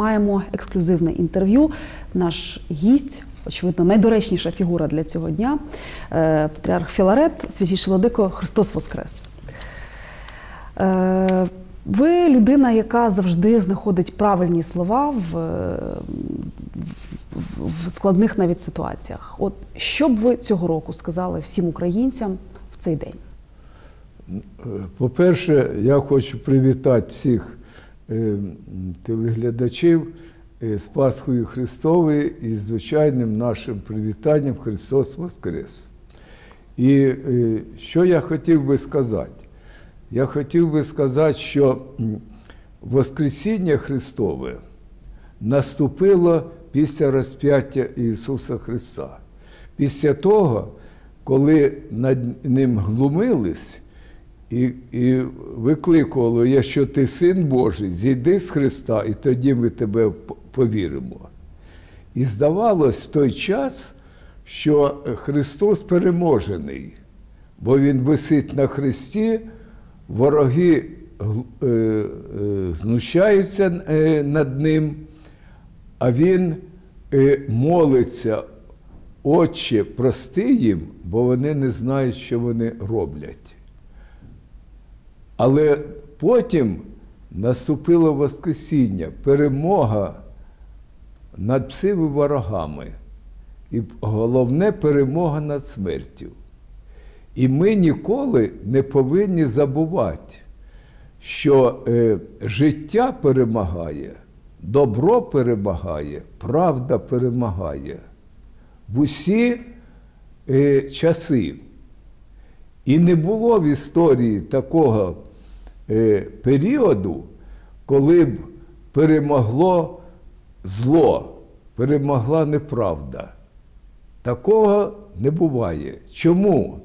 Маємо ексклюзивне інтерв'ю. Наш гість, очевидно, найдоречніша фігура для цього дня. е, Патріарх Філарет, святіший владико Христос Воскрес. Е, Ви людина, яка завжди знаходить правильні слова в, е, в- складних навіть ситуаціях. От що б ви цього року сказали всім українцям в цей день? По-перше, я хочу привітати всіх е, телеглядачів е, з Пасхою Христовою і звичайним нашим привітанням Христос Воскрес. І е, що я хотів би сказати? Я хотів би сказати, що Воскресіння Христове наступило після розп'яття Ісуса Христа. Після того, коли над ним глумились і, і викликувало, якщо ти син Божий, зійди з Христа, і тоді ми тебе повіримо. І здавалось в той час, що Христос переможений, бо Він висить на Христі, вороги е, е, знущаються е, над ним, а Він е, молиться, Отче, прости їм, бо вони не знають, що вони роблять. Але потім наступило Воскресіння, перемога над всіми ворогами. І головне перемога над смертю. І ми ніколи не повинні забувати, що е, життя перемагає, добро перемагає, правда перемагає в усі е, часи. І не було в історії такого періоду, коли б перемогло зло, перемогла неправда. Такого не буває. Чому?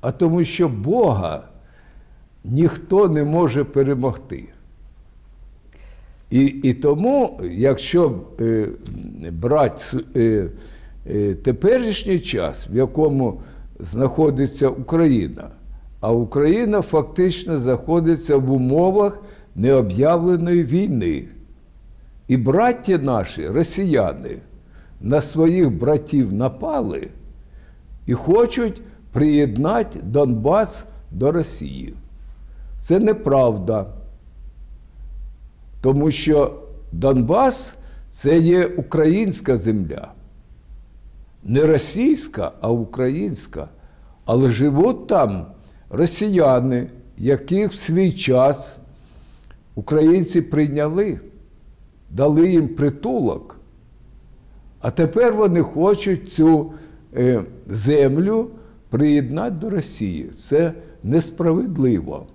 А тому, що Бога ніхто не може перемогти. І, і тому, якщо е, брати е, е, теперішній час, в якому знаходиться Україна, а Україна фактично знаходиться в умовах необ'явленої війни. І браття наші, росіяни, на своїх братів напали і хочуть приєднати Донбас до Росії. Це неправда. Тому що Донбас це є українська земля. Не російська, а українська. Але живуть там росіяни, яких в свій час українці прийняли, дали їм притулок. А тепер вони хочуть цю е, землю приєднати до Росії. Це несправедливо.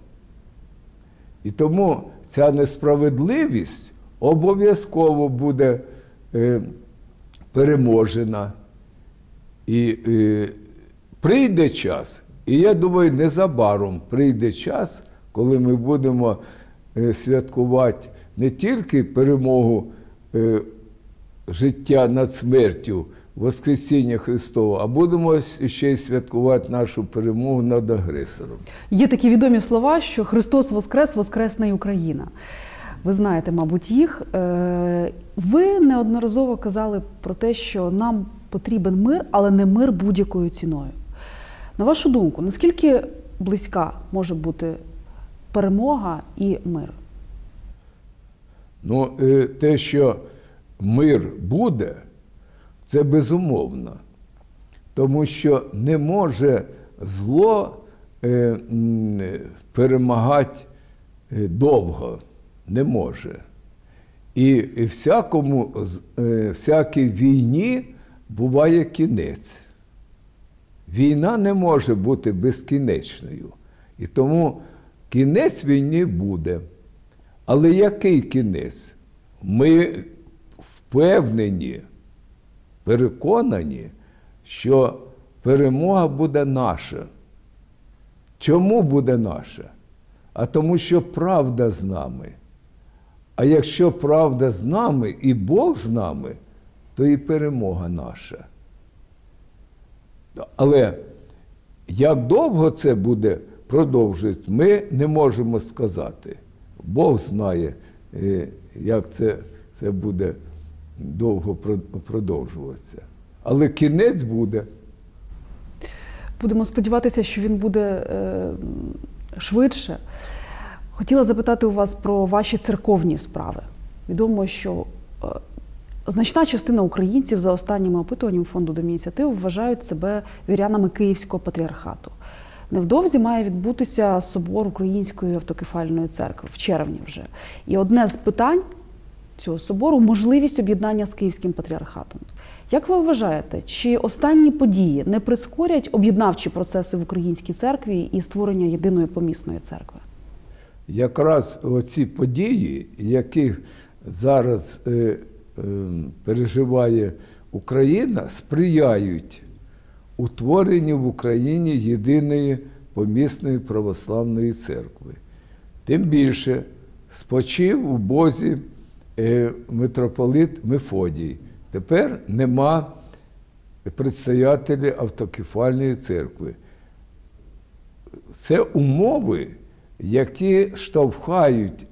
І тому ця несправедливість обов'язково буде е, переможена. І е, прийде час, і я думаю, незабаром прийде час, коли ми будемо е, святкувати не тільки перемогу е, життя над смертю, Воскресіння Христова, а будемо ще й святкувати нашу перемогу над агресором. Є такі відомі слова, що Христос Воскрес, Воскресна й Україна. Ви знаєте, мабуть, їх. Е, Ви неодноразово казали про те, що нам потрібен мир, але не мир будь-якою ціною. На вашу думку, наскільки близька може бути перемога і мир? Ну, е, те, що мир буде, це безумовно. Тому що не може зло е, перемагати е, довго. Не може. І, всякому, всякій війні буває кінець. Війна не може бути безкінечною. І тому кінець війни буде. Але який кінець? Ми впевнені, переконані, що перемога буде наша. Чому буде наша? А тому, що правда з нами. А якщо правда з нами і Бог з нами, то і перемога наша. Але як довго це буде продовжуватися, ми не можемо сказати. Бог знає, е, як це це буде довго продовжуватися. Але кінець буде. Будемо сподіватися, що він буде е, швидше. Хотіла запитати у вас про ваші церковні справи. Відомо, що е, значна частина українців за останніми опитуваннями фонду Домініціатив вважають себе вірянами Київського патріархату. Невдовзі має відбутися собор Української автокефальної церкви в червні вже. І одне з питань цього собору можливість об'єднання з Київським патріархатом. Як ви вважаєте, чи останні події не прискорять об'єднавчі процеси в українській церкві і створення єдиної помісної церкви? Якраз оці події, які зараз е, переживає Україна, сприяють утворенню в Україні єдиної помісної православної церкви. Тим більше спочив у Бозі е, митрополит Мефодій. Тепер нема предстоятеля автокефальної церкви. Це умови, які штовхають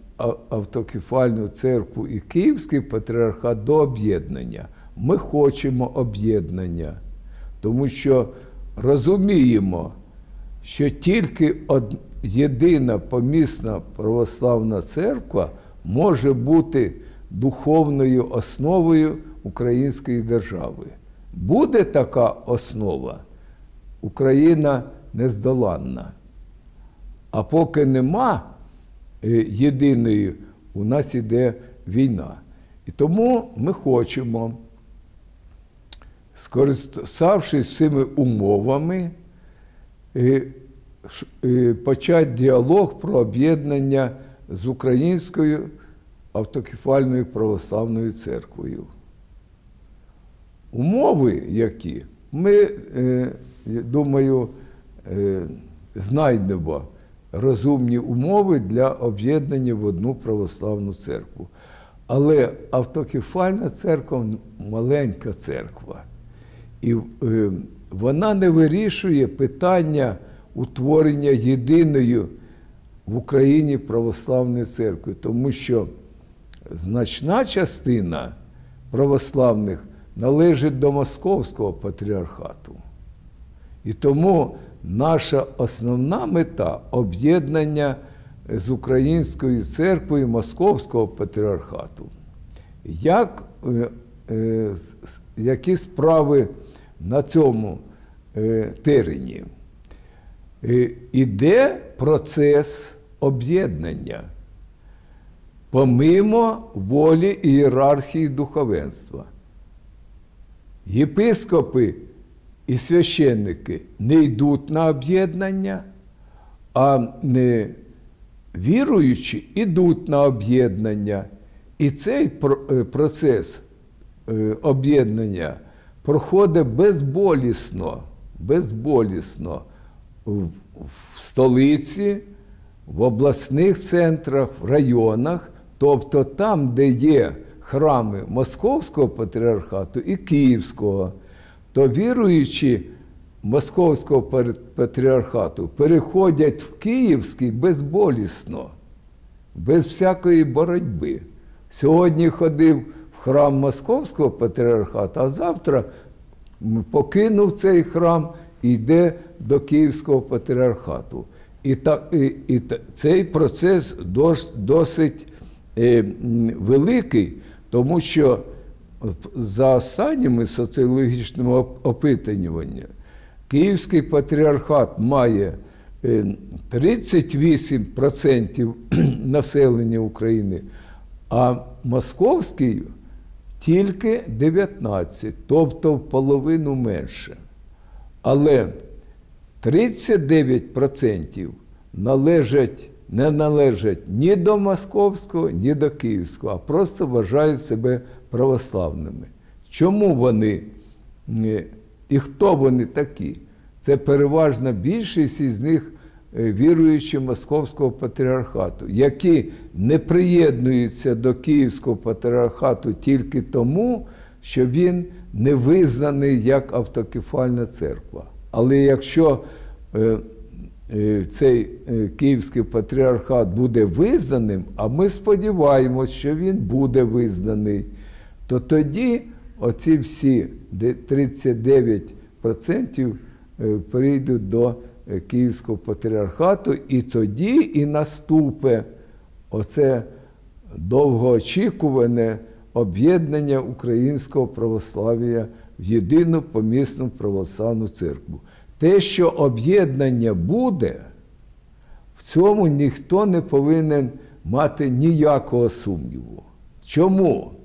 автокефальну церкву і Київський патріархат до об'єднання. Ми хочемо об'єднання, тому що розуміємо, що тільки од- єдина помісна православна церква може бути духовною основою української держави. Буде така основа, Україна нездоланна. А поки нема е, єдиної, у нас іде війна. І тому ми хочемо, скориставшись цими умовами, е, е, почати діалог про об'єднання з Українською автокефальною православною церквою. Умови які? Ми, думаю, знайдемо розумні умови для об'єднання в одну православну церкву. Але автокефальна церква маленька церква. І е, вона не вирішує питання утворення єдиної в Україні православної церкви, тому що значна частина православних належить до Московського патріархату. І тому наша основна мета об'єднання з Українською церквою Московського патріархату. Як, е, е, які справи на цьому е, терені? Е, Іде процес об'єднання помимо волі ієрархії духовенства. Єпископи і священники не йдуть на об'єднання, а не віруючі йдуть на об'єднання. І цей е, процес е, об'єднання проходить безболісно, безболісно в столиці, в обласних центрах, в районах, тобто там, де є храми Московського патріархату і Київського, то віруючі Московського патріархату переходять в Київський безболісно, без всякої боротьби. Сьогодні ходив в храм Московського патріархату, а завтра покинув цей храм і йде до Київського патріархату. І, та, і, і цей процес дос, досить е, великий, тому що за останніми соціологічними опитуваннями Київський патріархат має е, 38% населення України, а Московський тільки 19%, тобто в половину менше. Але 39% належать, не належать ні до Московського, ні до Київського, а просто вважають себе православними. Чому вони е, і хто вони такі? Це переважна більшість із них е, віруючі Московського патріархату, які не приєднуються до Київського патріархату тільки тому, що він не визнаний як автокефальна церква. Але якщо е, цей Київський патріархат буде визнаним, а ми сподіваємось, що він буде визнаний, то тоді оці всі 39% е, прийдуть до е, Київського патріархату, і тоді і наступе оце довгоочікуване об'єднання українського православ'я в єдину помісну православну церкву. Те, що об'єднання буде, в цьому ніхто не повинен мати ніякого сумніву. Чому?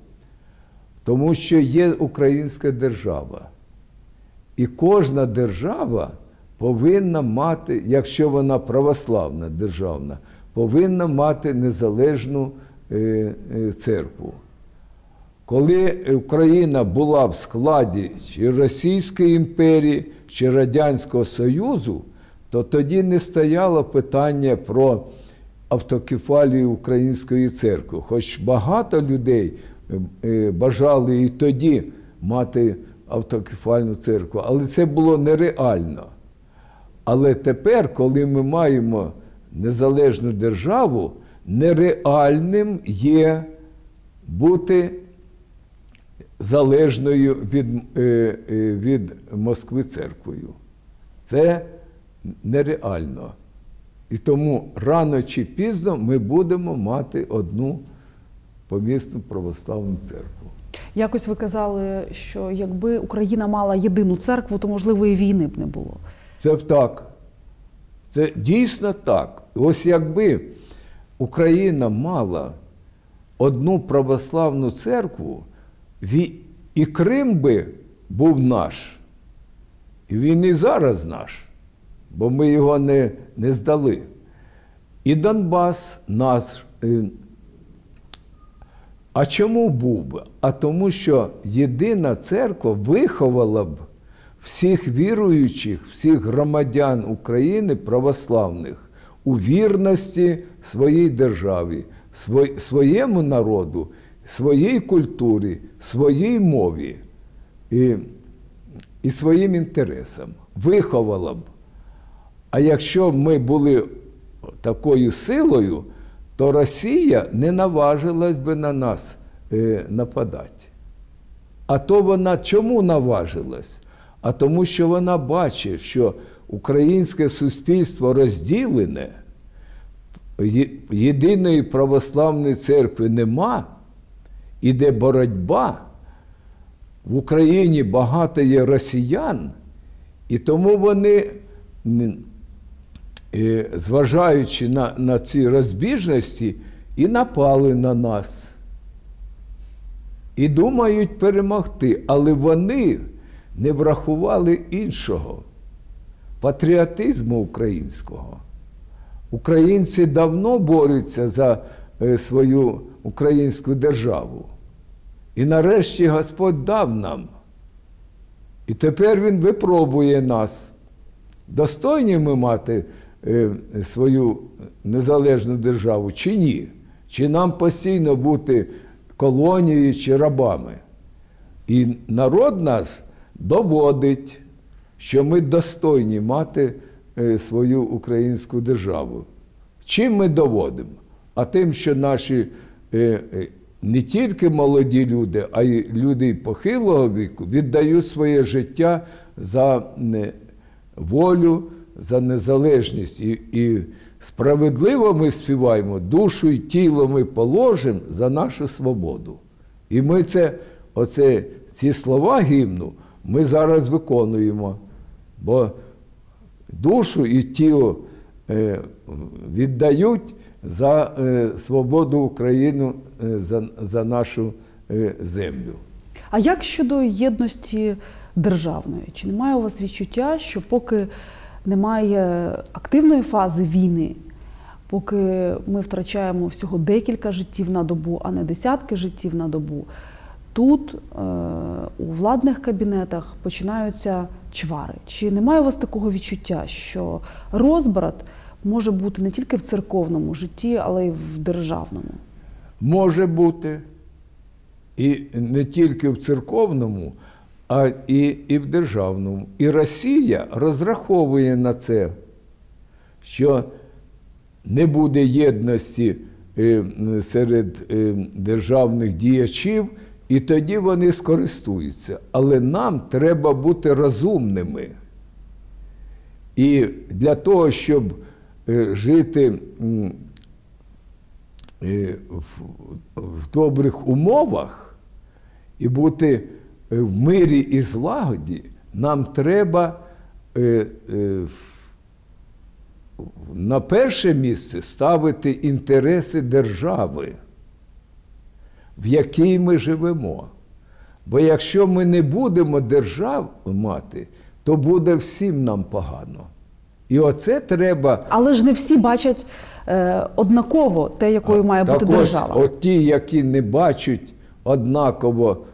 Тому що є українська держава. І кожна держава повинна мати, якщо вона православна державна, повинна мати незалежну е, е, церкву. Коли Україна була в складі чи Російської імперії, чи Радянського Союзу, то тоді не стояло питання про автокефалію Української церкви. Хоч багато людей бажали і тоді мати автокефальну церкву, але це було нереально. Але тепер, коли ми маємо незалежну державу, нереальним є бути залежною від, е, е, від Москви церквою. Це нереально. І тому рано чи пізно ми будемо мати одну помісну православну церкву. Якось ви казали, що якби Україна мала єдину церкву, то можливо і війни б не було. Це так. Це дійсно так. Ось якби Україна мала одну православну церкву, і Крим би був наш, і він і зараз наш, бо ми його не, не здали. І Донбас наш. А чому був би? А тому, що єдина церква виховала б всіх віруючих, всіх громадян України православних у вірності своїй державі, своєму народу, своїй культурі, своїй мові і, і своїм інтересам. Виховала б. А якщо ми були такою силою, то Росія не наважилась би на нас е, нападати. А то вона чому наважилась? А тому, що вона бачить, що українське суспільство розділене, єдиної православної церкви нема, іде боротьба. В Україні багато є росіян, і тому вони, зважаючи на, на ці розбіжності, і напали на нас. І думають перемогти, але вони не врахували іншого патріотизму українського. Українці давно борються за е, свою українську державу. І нарешті Господь дав нам. І тепер Він випробує нас. Достойні ми мати свою незалежну державу чи ні? Чи нам постійно бути колонією чи рабами? І народ наш доводить, що ми достойні мати е, свою українську державу. Чим ми доводимо? А тим, що наші е, е, не тільки молоді люди, а й люди похилого віку віддають своє життя за е, волю, за незалежність. І, і справедливо ми співаємо, душу і тіло ми положимо за нашу свободу. І ми це, оце, ці слова гімну ми зараз виконуємо. Бо душу і тіло е, віддають за е, свободу України, е, за, за нашу е, землю. А як щодо єдності державної? Чи немає у вас відчуття, що поки немає активної фази війни, поки ми втрачаємо всього декілька життів на добу, а не десятки життів на добу, тут е, у владних кабінетах починаються чвари? Чи немає у вас такого відчуття, що розбрат може бути не тільки в церковному житті, але й в державному? Може бути і не тільки в церковному, а і, і в державному. І Росія розраховує на це, що не буде єдності е, серед е, державних діячів, і тоді вони скористуються. Але нам треба бути розумними. І для того, щоб е, жити в, добрих умовах і бути в мирі і злагоді, нам треба е, е, на перше місце ставити інтереси держави, в якій ми живемо. Бо якщо ми не будемо держав мати, то буде всім нам погано. І оце треба. Але ж не всі бачать е, однаково те, якою має Так бути ось, держава. От ті, які не бачать однаково е,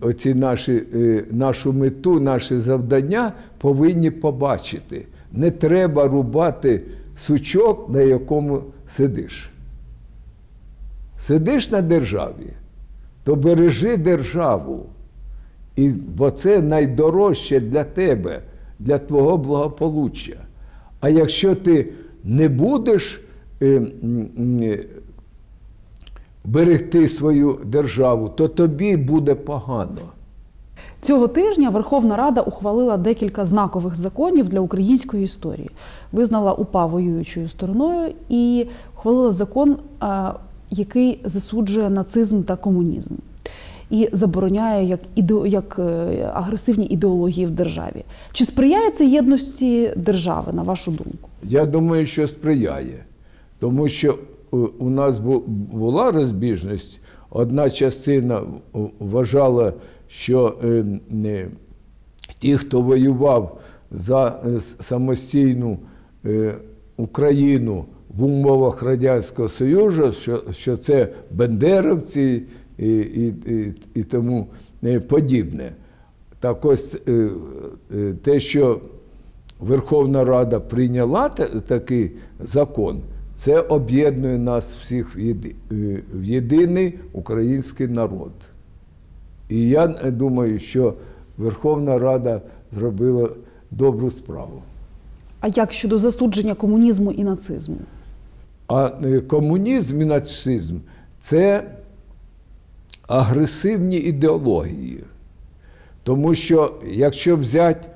оці наші, е, нашу мету, наші завдання, повинні побачити. Не треба рубати сучок, на якому сидиш. Сидиш на державі, то бережи державу. І, бо це найдорожче для тебе, для твого благополуччя. А якщо ти не будеш е, берегти свою державу, то тобі буде погано. Цього тижня Верховна Рада ухвалила декілька знакових законів для української історії. Визнала УПА воюючою стороною і ухвалила закон, який засуджує нацизм та комунізм і забороняє як, іде- як е, агресивні ідеології в державі. Чи сприяє це єдності держави, на вашу думку? Я думаю, що сприяє. Тому що у нас бу- була розбіжність. Одна частина е, вважала, що е, ті, хто воював за е, самостійну е, Україну в умовах Радянського Союзу, що, це бендеровці і, тому е, подібне. Так ось е, е, те, що Верховна Рада прийняла такий закон, це об'єднує нас всіх в, єди, е, в єдиний український народ. І я е, думаю, що Верховна Рада зробила добру справу. А як щодо засудження комунізму і нацизму? А е, комунізм і нацизм це агресивні ідеології. Тому що якщо взяти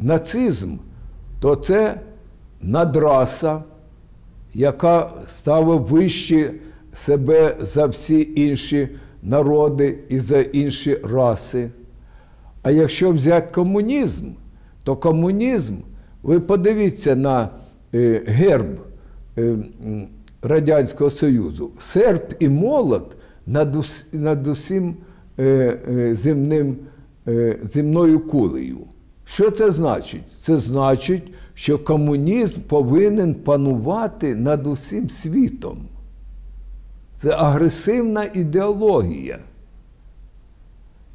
нацизм, то це надраса, яка ставить вище себе за всі інші народи і за інші раси. А якщо взяти комунізм, то комунізм, ви подивіться на е, герб е, Радянського Союзу. Серп і молот над, ус, над усім е, земним, земною кулею. Що це значить? Це значить, що комунізм повинен панувати над усім світом. Це агресивна ідеологія.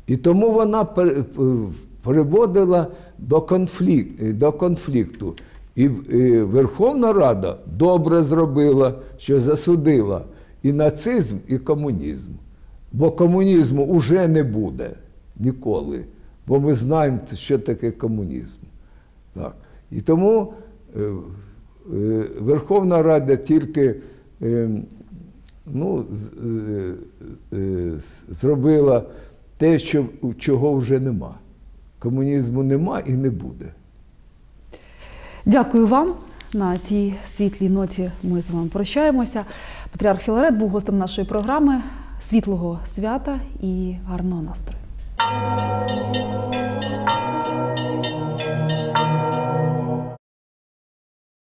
І тому вона приводила до, конфлік- до конфлікту. І е, Верховна Рада добре зробила, що засудила і нацизм, і комунізм. Бо комунізму вже не буде ніколи. Бо ми знаємо, що таке комунізм. Так. І тому е, е, Верховна Рада тільки е, ну, зробила те, що, чого вже нема. Комунізму нема і не буде. Дякую вам. На цій світлій ноті ми з вами прощаємося. Патріарх Філарет був гостем нашої програми. Світлого свята і гарного настрою.